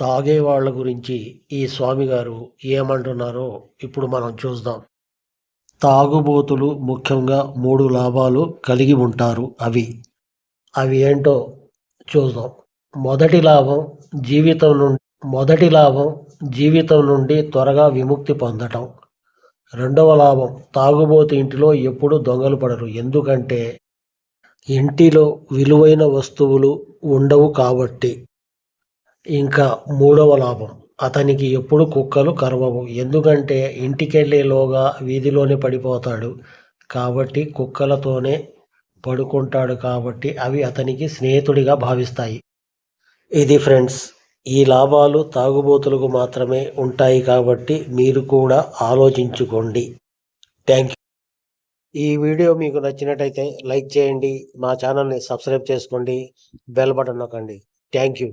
తాగే వాళ్ళ గురించి ఈ స్వామి గారు ఏమంటున్నారో ఇప్పుడు మనం చూద్దాం. తాగుబోతులు ముఖ్యంగా మూడు లాభాలు కలిగి ఉంటారు అవి. అవి ఏంటో చూద్దాం. మొదటి లాభం జీవితం నుండి మొదటి లాభం జీవితం నుండి త్వరగా విముక్తి పొందటం. రెండవ లాభం తాగుబోతు ఇంటిలో ఎప్పుడు దొంగలు పడరు. ఎందుకంటే ఇంటిలో విలువైన వస్తువులు ఉండవు కాబట్టి. ఇంకా మూడవ లాభం. అతనికి ఎప్పుడు కుక్కలు కరవవు. ఎందుకంటే ఇంటికెళ్ళేలోగా వీధిలోనే పడిపోతాడు. కాబట్టి కుక్కలతోనే పడుకుంటాడు కాబట్టి అవి అతనికి స్నేహితుడిగా భావిస్తాయి. ఇది ఫ్రెండ్స్ ఈ లాభాలు తాగుబోతులకు మాత్రమే ఉంటాయి కాబట్టి మీరు కూడా ఆలోచించుకోండి. Thank you. ఈ వీడియో మీకు నచ్చినట్టయితే లైక్ చేయండి. మా ఛానల్ని సబ్స్క్రైబ్ చేసుకోండి. బెల్ బటన్ నొక్కండి. Thank you.